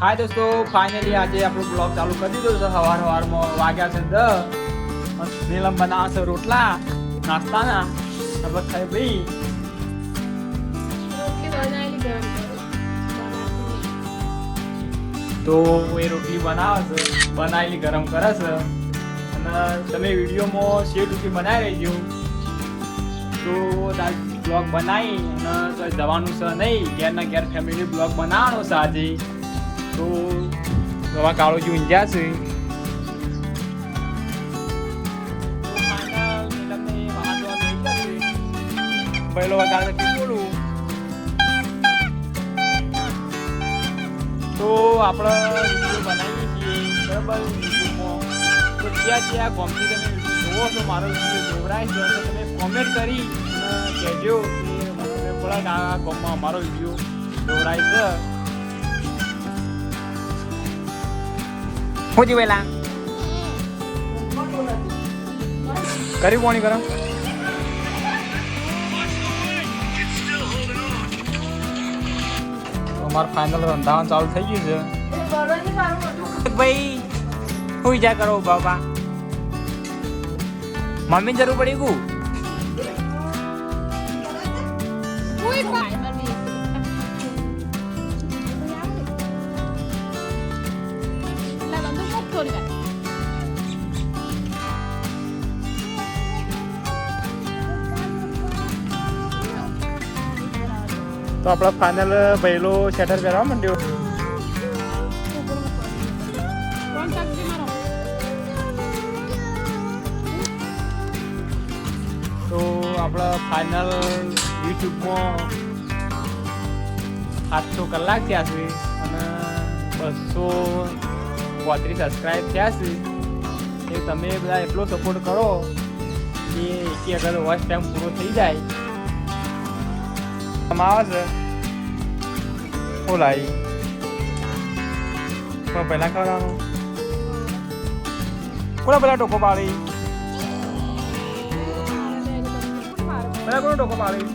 હાય દોસ્તો ફાઇનલી આજે આપણો બ્લોગ ચાલુ કરી દીધો છે. સવાર સવારમાં વાગ્યા છે દસ. નીલમ બનાવે છે રોટલા, નાસ્તાના. ખબર થાય ભાઈ. તો એ રોટલી બનાવે છે બનાવેલી ગરમ કરે અને તમે વિડીયોમાં શેર રોટલી બનાવી રહેજો. તો બ્લોગ બનાવી અને જવાનું છે નહીં. ઘેરના ઘેર ફેમિલી બ્લોગ બનાવવાનો છે આજે. તો નવા જોવા લઈ જશે. પહેલો વગાડ બોલું તો આપણે વીડિયો બનાવીએ છીએ બરાબર યુટ્યુબમાં તો ત્યાં જ્યાં ગમતી તમે જોવો છો મારો વીડિયો જોવડાય છે તો તમે કોમેન્ટ કરી કહેજો કે મને પડે કે આ ગમમાં અમારો વીડિયો જોવડાય છે જી પહેલા કરી કોણી કરો અમારું ફાઇનલ રંધાવાનું ચાલુ થઈ ગયું છે. ભાઈ, હું ઈજા કરો બાબા મમ્મી જરૂર પડી ગયું? મૂક તો આપણા ફાઇનલ પહેલો શેટર પહેરવા માંડ્યો. તો આપણા ફાઇનલ યુટ્યુબમાં સાતસો કલાક થયા છે અને બસો પોત્રીસ સબસ્ક્રાઈબ થયા છે, એ તમે બધા એટલો સપોર્ટ કરો કે એકી અગર વોચ ટાઈમ પૂરો થઈ જાય. આવે છે. બોલાય પણ પહેલાં કરવાનું. કોના પહેલાં ટોકો પાડી? પહેલાં કોનો ટોકો પાડી?